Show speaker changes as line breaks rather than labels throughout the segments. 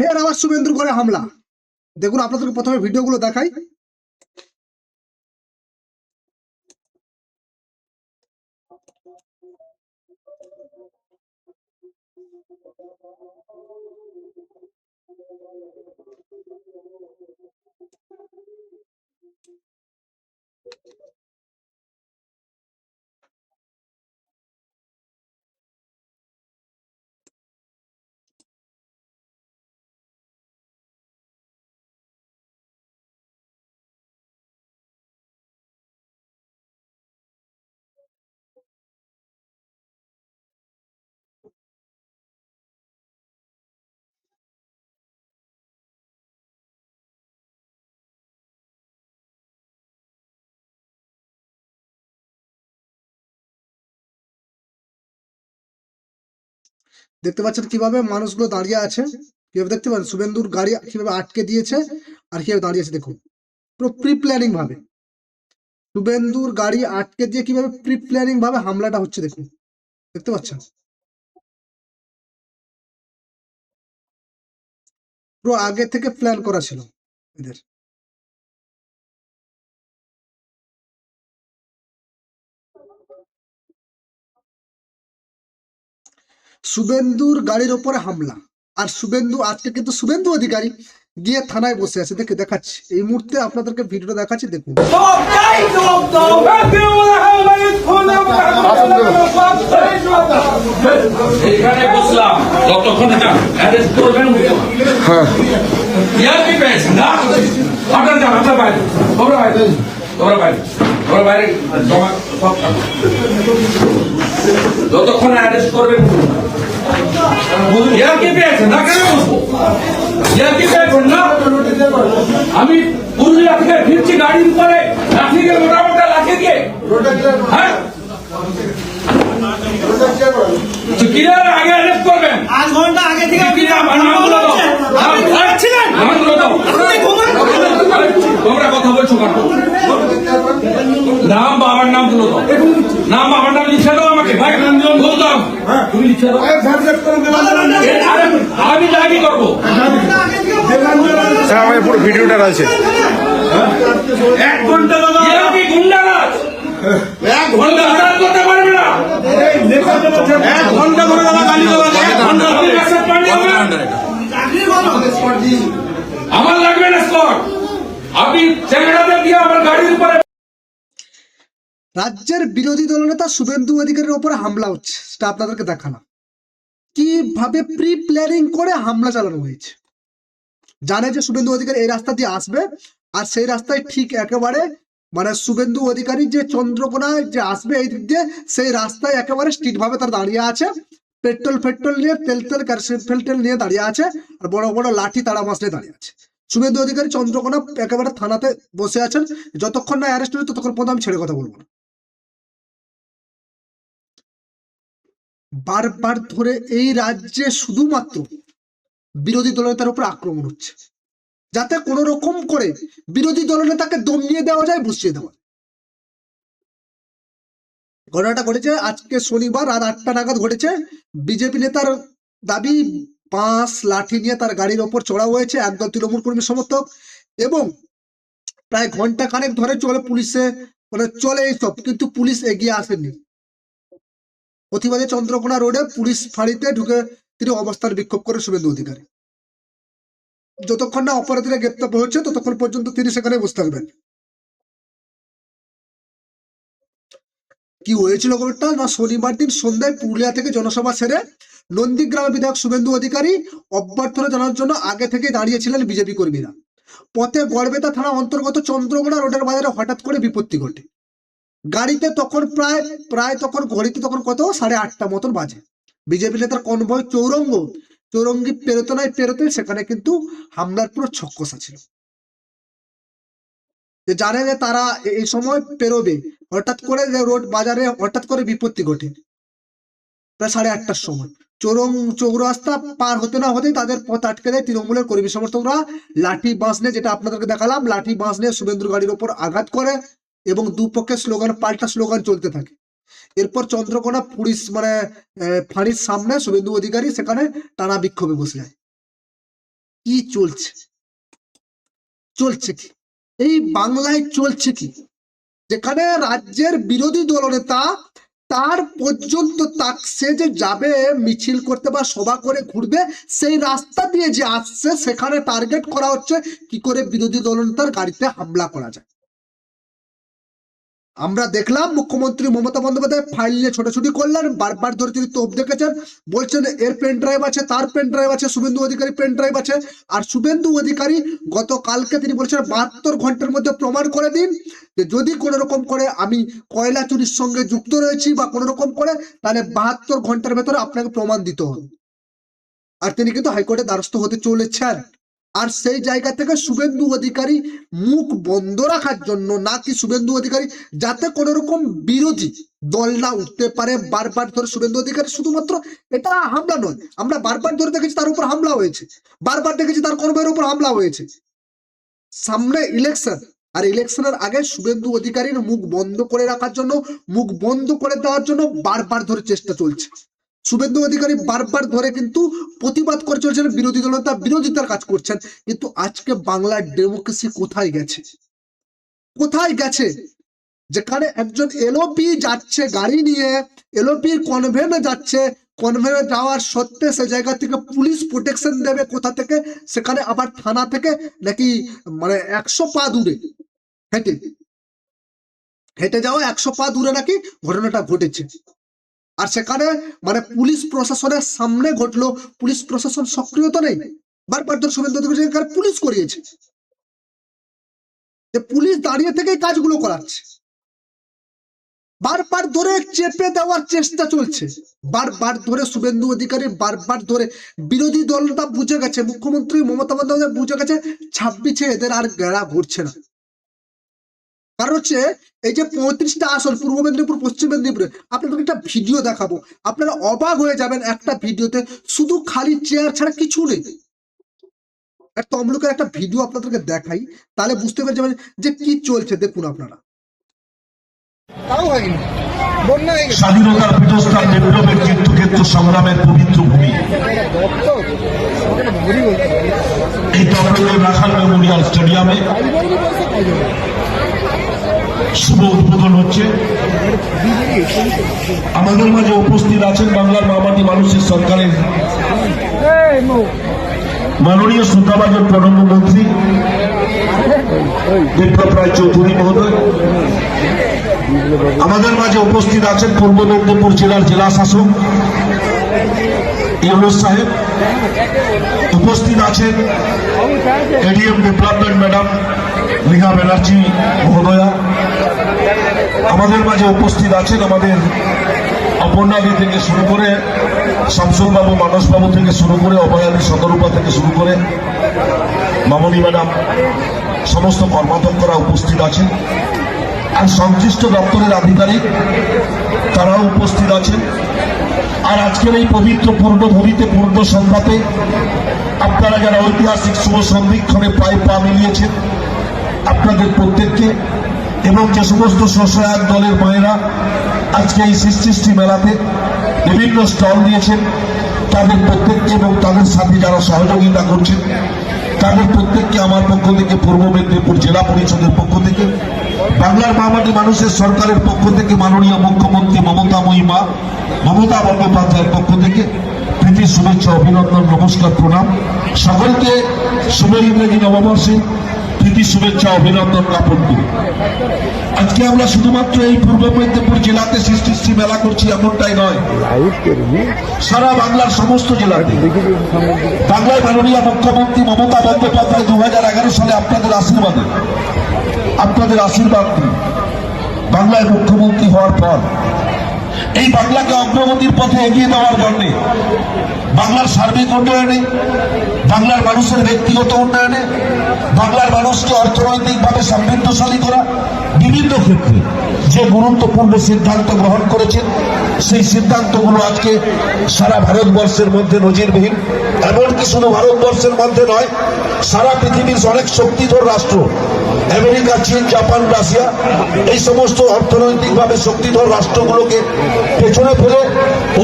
ফের আবার শুভেন্দুর ঘরে হামলা। দেখুন আপনাদেরকে প্রথমে ভিডিওগুলো দেখাই। দেখতে পাচ্ছেন কীভাবে মানুষগুলো দাঁড়িয়ে আছে? কীভাবে দেখতে পাচ্ছেন? শুভেন্দুর গাড়ি কীভাবে আটকে দিয়েছে আর কীভাবে দাঁড়িয়ে আছে দেখুন। পুরো প্রি প্ল্যানিং ভাবে। শুভেন্দুর গাড়ি আটকে দিয়ে কীভাবে প্রি প্ল্যানিং ভাবে হামলাটা হচ্ছে দেখুন। দেখতে পাচ্ছেন? পুরো আগে থেকে প্ল্যান করা ছিল এদের। শুভেন্দুর গাড়ির ওপরে হামলা। আর শুভেন্দু আজকে কিন্তু শুভেন্দু অধিকারী গিয়ে থানায় বসে আছে। দেখে দেখাচ্ছি। এই মুহূর্তে আপনাদেরকে ভিডিওটা দেখাচ্ছি দেখুন।
যতক্ষণ অ্যারেস্ট করবেন ইয়ার কি না কেন ইয়ার কি পেয়েছেন না? আমি পুরুলিয়া থেকে ফিরছি গাড়ির উপরে। লাঠি দিয়ে মোটা মোটা লাঠি দিয়ে। হ্যাঁ? আগে অ্যারেস্ট করবেন?
আধ ঘণ্টা আগে থেকে
বলছো নাম বাবার নামগুলো দাও। নাম বাবার নাম লিখে দাও আমাকে। ভাই বলতাম তুমি লিখে দাও। আমি দাবি করব?
স্যার আমাদের পুরো ভিডিওটা আছে
এক ঘণ্টা দাদা।
গুন্ডারাজ?
এক
হঠাৎ করতে পারবে না।
এক ঘণ্টা ধরে দাদা গালি দেওয়া এক ঘণ্টা
আপনি accept পাননি আমার?
বলো
লাগবে না স্কট
রাজ্যের বিরোধী দলনেতা শুভেন্দু অধিকারীর ওপরে হামলা হচ্ছে, সেটা আপনাদেরকে দেখালাম। কীভাবে প্রি প্ল্যানিং করে হামলা চালানো হয়েছে? জানে যে শুভেন্দু অধিকারী এই রাস্তা দিয়ে আসবে, আর সেই রাস্তায় ঠিক একেবারে মানে শুভেন্দু অধিকারী যে চন্দ্রকোনায় যে আসবে এই দিক দিয়ে, সেই রাস্তায় একেবারে স্ট্রিট ভাবে তার দাঁড়িয়ে আছে। পেট্রোল ফেট্রোল নিয়ে তেল তেল ফেল টেল নিয়ে দাঁড়িয়ে আছে, আর বড় বড় লাঠি তারা নিয়ে দাঁড়িয়ে আছে। শুভেন্দু অধিকারী চন্দ্রকোনা একেবারে থানাতে বসে আছেন। যতক্ষণ না অ্যারেস্ট হচ্ছে ততক্ষণ পর্যন্ত আমি ছেড়ে কথা বলব না। বারবার ধরে এই রাজ্যে শুধুমাত্র বিরোধী দলনেতার উপর আক্রমণ হচ্ছে। যাতে কোনো রকম করে বিরোধী দলনেতাকে দমিয়ে দেওয়া যায়, বসিয়ে দেওয়া। ঘটনাটা ঘটেছে, আজকে শনিবার রাত আটটা নাগাদ ঘটেছে। বিজেপি নেতার দাবি বাঁশ লাঠি নিয়ে তার গাড়ির ওপর চড়া হয়েছে একদল তৃণমূল কর্মী সমর্থক এবং প্রায় ঘণ্টা খানেক ধরে চলে পুলিশে মানে চলে এইসব, কিন্তু পুলিশ এগিয়ে আসেনি। প্রতিবাদে চন্দ্রকোনা রোডে পুলিশ ফাঁড়িতে ঢুকে তিনি অবস্থান বিক্ষোভ করে শুভেন্দু অধিকারী। যতক্ষণ না অপরাধীরা গ্রেপ্তার হচ্ছে ততক্ষণ পর্যন্ত তিনি সেখানে বসে থাকবেন। কি হয়েছিল খবরটা না শনিবার দিন সন্ধ্যায় পুরুলিয়া থেকে জনসভা সেরে নন্দীগ্রামের বিধায়ক শুভেন্দু অধিকারী অভ্যর্থনা জানার জন্য আগে থেকে দাঁড়িয়েছিলেন বিজেপি কর্মীরা। পথে গড়বেতা থানা অন্তর্গত চন্দ্রকোনা রোডের বাজারে হঠাৎ করে বিপত্তি ঘটে। গাড়িতে তখন প্রায় প্রায় তখন ঘড়িতে তখন কত? সাড়ে আটটা মতন বাজে। বিজেপি নেতার কনভয় চৌরঙ্গ, চৌরঙ্গি পেরোতে নাই পেরোতে সেখানে কিন্তু হামলার পুরো ছক্কসা ছিল। যে জানে যে তারা এই সময় পেরোবে, হঠাৎ করে যে রোড বাজারে হঠাৎ করে বিপত্তি ঘটে। প্রায় সাড়ে আটটার সময়। চৌরং চৌরাস্তা পার হতে না হতেই তাদের পথ আটকে দেয় তৃণমূলের কর্মী সমর্থকরা। লাঠি বাঁশ নিয়ে যেটা আপনাদেরকে দেখালাম, লাঠি বাঁশ নিয়ে শুভেন্দুর গাড়ির ওপর আঘাত করে এবং দুপক্ষের স্লোগান, পাল্টা স্লোগান চলতে থাকে। এরপর চন্দ্রকোনা পুলিশ মানে ফাঁড়ির সামনে শুভেন্দু অধিকারী সেখানে টানা বিক্ষোভে বসে যায়। কি চলছে? চলছে কি? এই বাংলায় চলছে কি? যেখানে রাজ্যের বিরোধী দলনেতা তার পর্যন্ত তাক সে যে যাবে, মিছিল করতে বা সভা করে ঘুরবে, সেই রাস্তা দিয়ে যে আসছে, সেখানে টার্গেট করা হচ্ছে, কি করে বিরোধী দলনেতার গাড়িতে হামলা করা যায়। আমরা দেখলাম মুখ্যমন্ত্রী মমতা বন্দ্যোপাধ্যায় ফাইল নিয়ে ছোটাছুটি করলেন, বারবার ধরে তিনি তোপ দেখেছেন, বলছেন এর পেন ড্রাইভ আছে, তার পেন ড্রাইভ আছে, শুভেন্দু অধিকারী পেন ড্রাইভ আছে। আর শুভেন্দু অধিকারী গতকালকে তিনি বলছেন, বাহাত্তর ঘণ্টার মধ্যে প্রমাণ করে দিন যে যদি কোনো রকম করে আমি কয়লা চুরির সঙ্গে যুক্ত রয়েছি বা কোনো রকম করে, তাহলে বাহাত্তর ঘণ্টার ভেতরে আপনাকে প্রমাণ দিতে হবে। আর তিনি কিন্তু হাইকোর্টে দ্বারস্থ হতে চলেছেন। আর সেই জায়গা থেকে শুভেন্দু অধিকারী মুখ বন্ধ রাখার জন্য নাকি শুভেন্দু অধিকারী যাতে কোনো রকম বিরোধী দল না উঠতে পারে, বারবার ধরে শুভেন্দু অধিকারী শুধুমাত্র এটা হামলা নয়, আমরা বারবার ধরে দেখেছি তার উপর হামলা হয়েছে, বারবার দেখেছি তার কর্মের উপর হামলা হয়েছে। সামনে ইলেকশন আর ইলেকশনের আগে শুভেন্দু অধিকারীর মুখ বন্ধ করে রাখার জন্য, মুখ বন্ধ করে দেওয়ার জন্য বারবার ধরে চেষ্টা চলছে। শুভেন্দু অধিকারী বারবার ধরে কিন্তু প্রতিবাদ করে চলছেন বিরোধী দল তার বিরোধিতার কাজ করছেন। কিন্তু আজকে বাংলার ডেমোক্রেসি কোথায় গেছে? কোথায় গেছে? যেখানে একজন এলওপি যাচ্ছে গাড়ি নিয়ে এলওপির কনভেনে যাচ্ছে কনভেনে যাওয়ার সত্ত্বে সে জায়গা থেকে পুলিশ প্রোটেকশন দেবে কোথা থেকে? সেখানে আবার থানা থেকে নাকি মানে একশো পা দূরে হেঁটে। হেঁটে যাওয়া একশো পা দূরে নাকি ঘটনাটা ঘটেছে। আর সেখানে মানে পুলিশ প্রশাসনের সামনে ঘটলো। পুলিশ প্রশাসন সক্রিয় তো নেই বারবার ধরে শুভেন্দু অধিকারী পুলিশ করিয়েছে। যে পুলিশ দাঁড়িয়ে থেকেই কাজগুলো করাচ্ছে। বারবার ধরে চেপে দেওয়ার চেষ্টা চলছে। বারবার ধরে শুভেন্দু অধিকারী বারবার ধরে বিরোধী দলটা বুঝে গেছে। মুখ্যমন্ত্রী মমতা বন্দ্যোপাধ্যায় বুঝে গেছে ছাব্বিশে এদের আর গেড়া ঘুরছে না। কারণ হচ্ছে এই যে পঁয়ত্রিশটা আসন, পূর্ব মেদিনীপুর, পশ্চিম মেদিনীপুরে আপনাদের একটা ভিডিও দেখাবো। আপনারা অবাক হয়ে যাবেন একটা ভিডিওতে শুধু খালি চেয়ার ছাড়া কিছু নেই। আর তমলুকের একটা ভিডিও আপনাদেরকে দেখাই, তাহলে বুঝতে পেরে যাবেন যে কি চলছে, দেখুন আপনারা।
তাও হয়নি। হয়ে
স্বাধীনতার পীঠস্থান বিপ্লবের চিত্তক্ষেত্র সংগ্রামের পবিত্র ভূমি। এই তমলুকের রাখাল মেমোরিয়াল স্টেডিয়ামে
তাই বলবি বলছে তাই বলবি
শুভ উদ্বোধন হচ্ছে। আমাদের মাঝে উপস্থিত আছেন বাংলার মামাটি মানুষের সরকারের মাননীয় শ্রদ্ধাভাজন প্রণব মন্ত্রী বিপ্লব রায় চৌধুরী মহোদয়। আমাদের মাঝে উপস্থিত আছেন পূর্ব মেদিনীপুর জেলার জেলা শাসক ইউনুস সাহেব উপস্থিত আছেন। ADM development madam Riha Banerjee মহোদয়া আমাদের মাঝে উপস্থিত আছেন আমাদের অপর্ণাদি থেকে শুরু করে শামসুলবাবু মানসবাবু থেকে শুরু করে অভয়াদি সদরূপা থেকে শুরু করে, মামনি ম্যাডাম, সমস্ত কর্মাধ্যক্ষরা উপস্থিত আছেন। আর সংশ্লিষ্ট দপ্তরের আধিকারিক তারাও উপস্থিত আছেন। আর আজকের এই পবিত্র পূর্ণভূমিতে পূর্ণ সংবাদে আপনারা যারা ঐতিহাসিক শুভ সন্ধিক্ষণে পায়ে পা মিলিয়েছেন, আপনাদের প্রত্যেককে এবং যে সমস্ত স্বসহায়ক দলের মায়েরা আজকে এই সৃষ্টি মেলাতে বিভিন্ন স্টল দিয়েছেন, তাদের প্রত্যেককে এবং তাদের সাথে যারা সহযোগিতা করছেন তাদের প্রত্যেককে আমার পক্ষ থেকে পূর্ব মেদিনীপুর জেলা পরিষদের পক্ষ থেকে, বাংলার মামাটি মানুষের সরকারের পক্ষ থেকে মাননীয় মুখ্যমন্ত্রী মমতা মহিমা মমতা বন্দ্যোপাধ্যায়ের পক্ষ থেকে প্রীতি শুভেচ্ছা, অভিনন্দন, নমস্কার, প্রণাম। সকলকে শুভ ইংরেজি নববর্ষে প্রীতি শুভেচ্ছা, অভিনন্দন জ্ঞাপন করি। আজকে আমরা শুধুমাত্র এই পূর্ব মেদিনীপুর জেলাতে সৃষ্টি মেলা করছি, এমনটাই নয়। সারা বাংলার সমস্ত জেলাতে। বাংলায় মাননীয় মুখ্যমন্ত্রী মমতা বন্দ্যোপাধ্যায় দু হাজার এগারো সালে আপনাদের আশীর্বাদে, আপনাদের আশীর্বাদ বাংলায় মুখ্যমন্ত্রী হওয়ার পর এই বাংলাকে অগ্রগতির পথে এগিয়ে দেওয়ার জন্য বাংলার সার্বিক উন্নয়নে, বাংলার মানুষের ব্যক্তিগত উন্নয়নে, বাংলার মানুষকে অর্থনৈতিকভাবে সমৃদ্ধশালী করা বিভিন্ন ক্ষেত্রে যে গুরুত্বপূর্ণ সিদ্ধান্ত গ্রহণ করেছেন সেই সিদ্ধান্তগুলো আজকে সারা ভারতবর্ষের মধ্যে নজিরবিহীন। এমনকি শুধু ভারতবর্ষের মধ্যে নয়, সারা পৃথিবীর অনেক শক্তিধর রাষ্ট্র, আমেরিকা, চীন, জাপান, রাশিয়া, এই সমস্ত অর্থনৈতিকভাবে শক্তিধর রাষ্ট্রগুলোকে পেছনে ফেলে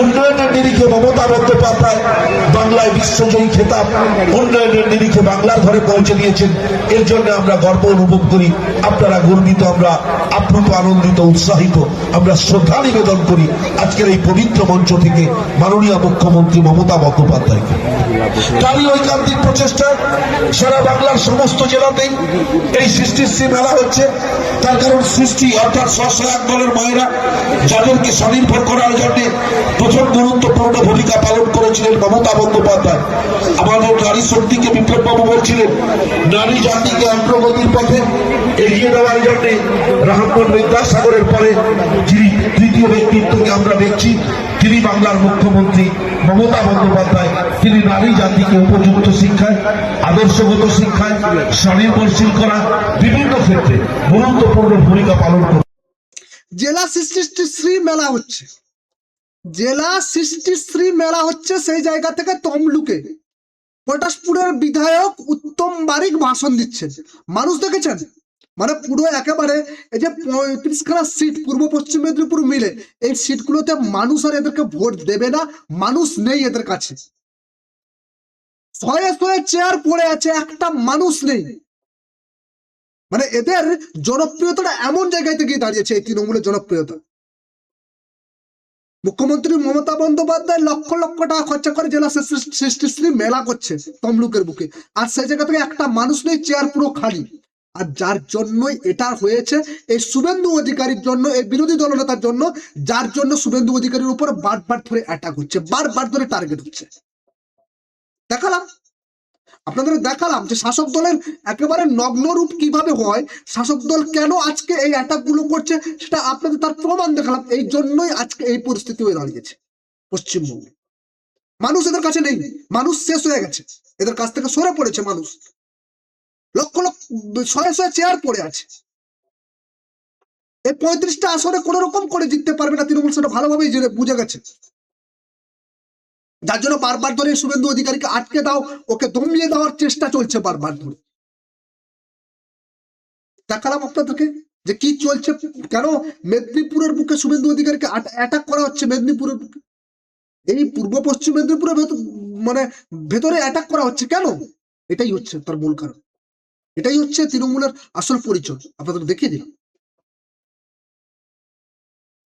উন্নয়নের নিরিখে মমতা বন্দ্যোপাধ্যায় বাংলায় বিশ্বজয়ী খেতাব, উন্নয়নের নিরিখে বাংলার ঘরে পৌঁছে দিয়েছেন। এর জন্য আমরা গর্ব অনুভব করি, আপনারা গর্বিত, আমরা আপ্লুত, আনন্দিত, উৎসাহিত, আমরা শ্রদ্ধা নিবেদন করি। আজকের এই পবিত্র মঞ্চ থেকে মাননীয় মুখ্যমন্ত্রী মমতা বন্দ্যোপাধ্যায়কে। তারই ঐকান্তিক প্রচেষ্টায় সারা বাংলার সমস্ত জেলাতেই এই সৃষ্টিশ্রী মেলা হচ্ছে। তার কারণ সৃষ্টি, অর্থাৎ স্বসহায়ক দলের মায়েরা যাদেরকে স্বনির্ভর করার জন্য প্রথম গুরুত্বপূর্ণ ভূমিকা পালন করেছিলেন মমতা বন্দ্যোপাধ্যায়। আমাদের নারী শক্তিকে বিপ্লববাবু বলছিলেন, নারী জাতিকে অগ্রগতির পথে এগিয়ে দেওয়ার জন্য রাহমান বিদ্যাসাগরের পরে যিনি তৃতীয় ব্যক্তিত্বকে আমরা দেখছি, তিনি বাংলার মুখ্যমন্ত্রী মমতা বন্দ্যোপাধ্যায়। তিনি নারী জাতিকে উপযুক্ত শিক্ষায়, আদর্শগত শিক্ষায় স্বনির্ভরশীল করা বিভিন্ন ক্ষেত্রে গুরুত্বপূর্ণ ভূমিকা পালন করে
জেলা সৃষ্টিশ্রী মেলা হচ্ছে। জেলা সৃষ্টিশ্রী মেলা হচ্ছে সেই জায়গা থেকে তমলুকে। পটাশপুরের বিধায়ক উত্তম বারিক ভাষণ দিচ্ছেন। মানুষ দেখেছেন? মানে পুরো একেবারে এই যে পঁয়ত্রিশ খানা সিট পূর্ব পশ্চিম মেদিনীপুর মিলে, এই সিটগুলোতে মানুষ আর এদেরকে ভোট দেবে না, মানুষ নেই এদের কাছে। শয়ে শয়ে চেয়ার পড়ে আছে, একটা মানুষ নেই। মানে এদের জনপ্রিয়তাটা এমন জায়গায় গিয়ে দাঁড়িয়েছে, এই তৃণমূলের জনপ্রিয়তা। মুখ্যমন্ত্রী মমতা বন্দ্যোপাধ্যায় লক্ষ লক্ষ টাকা খরচা করে জেলা সৃষ্টি- সৃষ্টিশ্রী মেলা করছে তমলুকের বুকে। আর সেই জায়গা থেকে একটা মানুষ নেই চেয়ার পুরো খালি। আর যার জন্যই এটা হয়েছে, এই শুভেন্দু অধিকারীর জন্য, এই বিরোধী দলনেতার জন্য, যার জন্য শুভেন্দু অধিকারীর উপর বারবার ধরে অ্যাটাক হচ্ছে, বারবার ধরে টার্গেট হচ্ছে। দেখালাম। আপনাদের দেখালাম যে শাসক দলের একেবারে নগ্ন রূপ কীভাবে হয়, শাসক দল কেন আজকে এই অ্যাটাকগুলো করছে, সেটা আপনাদের তার প্রমাণ দেখালাম। এই জন্যই আজকে এই পরিস্থিতি হয়ে দাঁড়িয়েছে পশ্চিমবঙ্গে। মানুষ এদের কাছে নেই, মানুষ শেষ হয়ে গেছে। এদের কাছ থেকে সরে পড়েছে মানুষ। লক্ষ লক্ষ শয়ে শয়ে চেয়ার পড়ে আছে। এই পঁয়ত্রিশটা আসরে কোন রকম করে জিততে পারবে না তৃণমূল, সেটা ভালোভাবেই জেনে বুঝে গেছে। যার জন্য বারবার ধরে শুভেন্দু অধিকারীকে আটকে দাও, ওকে দমিয়ে দেওয়ার চেষ্টা চলছে বারবার ধরে। দেখালাম আপনাদেরকে যে কি চলছে, কেন মেদিনীপুরের বুকে শুভেন্দু অধিকারীকে অ্যাটাক করা হচ্ছে মেদিনীপুরের বুকে? এই পূর্ব পশ্চিম মেদিনীপুরের ভেতর মানে ভেতরে অ্যাটাক করা হচ্ছে কেন? এটাই হচ্ছে তার মূল কারণ। এটাই হচ্ছে তৃণমূলের আসল পরিচয়। আপনাদের দেখিয়ে দিলাম